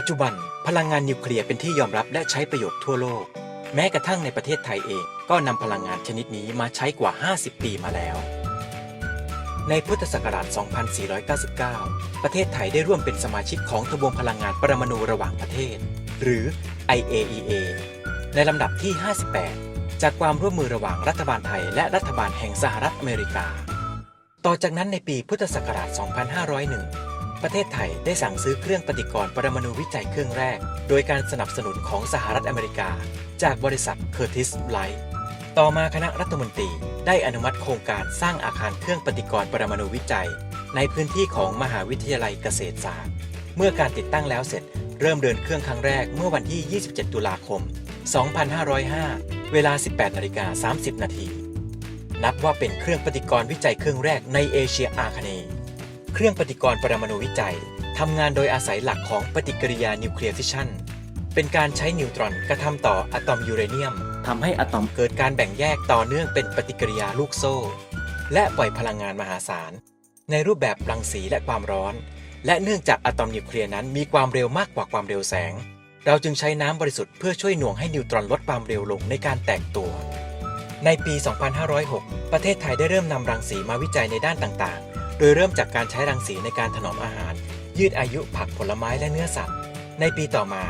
ปัจจุบันพลังงานนิวเคลียร์เป็นที่ยอมรับและใช้ประโยชน์ทั่วโลก แม้กระทั่งในประเทศไทยเองก็นำพลังงานชนิดนี้มาใช้กว่า 50 ปีมาแล้ว ในพุทธศักราช 2499 ประเทศไทยได้ร่วมเป็นสมาชิกของทบวงพลังงานปรมาณูระหว่างประเทศ หรือ IAEA ในลำดับที่ 58 จากความร่วมมือระหว่างรัฐบาลไทยและรัฐบาลแห่งสหรัฐอเมริกา ต่อจากนั้นในปีพุทธศักราช 2501 ประเทศไทยได้สั่งซื้อเครื่องปฏิกรณ์ปรมาณูวิจัยเครื่องแรก โดยการสนับสนุนของสหรัฐอเมริกา จากบริษัทเคอร์ติสไลท์ต่อมาคณะรัฐมนตรีได้อนุมัติโครงการสร้างอาคารเครื่องปฏิกรณ์ปรมาณูวิจัย ในพื้นที่ของมหาวิทยาลัยเกษตรศาสตร์ เมื่อการติดตั้งแล้วเสร็จเริ่มเดินเครื่องครั้งแรกเมื่อวันที่ 27 ตุลาคม 2505 เวลา 18นาฬิกา30 นาที นับว่าเป็นเครื่องปฏิกรณ์วิจัยเครื่องแรกในเอเชียอาคเนย์ เครื่องปฏิกรณ์ปรมาณูวิจัยทำงานโดยอาศัยหลักของปฏิกิริยานิวเคลียร์ฟิชชันเป็นการใช้นิวตรอนกระทำต่ออะตอมยูเรเนียมทำให้อะตอมเกิดการแบ่งแยกต่อเนื่องเป็นปฏิกิริยาลูกโซ่ และปล่อยพลังงานมหาศาล ในรูปแบบรังสีและความร้อน และเนื่องจากอะตอมนิวเคลียร์นั้นมีความเร็วมากกว่าความเร็วแสง เราจึงใช้น้ำบริสุทธิ์เพื่อช่วยหน่วงให้นิวตรอนลดความเร็วลงในการแตกตัว ในปี 2506 ประเทศไทยได้เริ่มนำรังสีมาวิจัยในด้านต่างๆ โดยเริ่มจากการใช้รังสีในการถนอมอาหาร ยืดอายุผักผลไม้และเนื้อสัตว์ ในปีต่อมา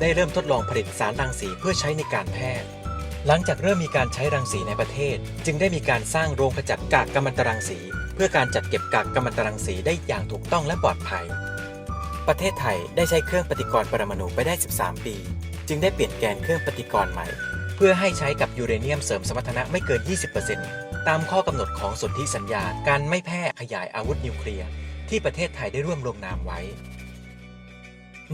ได้เริ่มทดลองผลิตสารรังสีเพื่อใช้ในการแพทย์ หลังจากเริ่มมีการใช้รังสีในประเทศ จึงได้มีการสร้างโรงขจัดกากกัมมันตรังสี เพื่อการจัดเก็บกากกัมมันตรังสีได้อย่างถูกต้องและปลอดภัย ประเทศไทยได้ใช้เครื่องปฏิกรณ์ปรมาณูไปได้ 13 ปี จึงได้เปลี่ยนแกนเครื่องปฏิกรณ์ใหม่ เพื่อให้ใช้กับยูเรเนียมเสริมสมรรถนะไม่เกิน 20% ตามข้อกำหนดของสนธิสัญญาการไม่แพร่ขยายอาวุธนิวเคลียร์ที่ประเทศไทยได้ร่วมลงนามไว้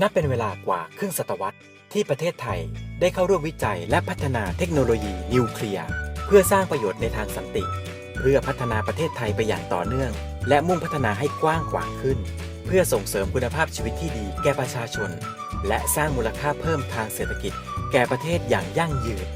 นับเป็นเวลากว่าครึ่งศตวรรษที่ประเทศไทยได้เข้าร่วมวิจัยและพัฒนาเทคโนโลยีนิวเคลียร์เพื่อสร้างประโยชน์ในทางสันติ เพื่อพัฒนาประเทศไทยไปอย่างต่อเนื่อง และมุ่งพัฒนาให้กว้างขวางขึ้น เพื่อส่งเสริมคุณภาพชีวิตที่ดีแก่ประชาชน และสร้างมูลค่าเพิ่มทางเศรษฐกิจ แก่ประเทศอย่างยั่งยืน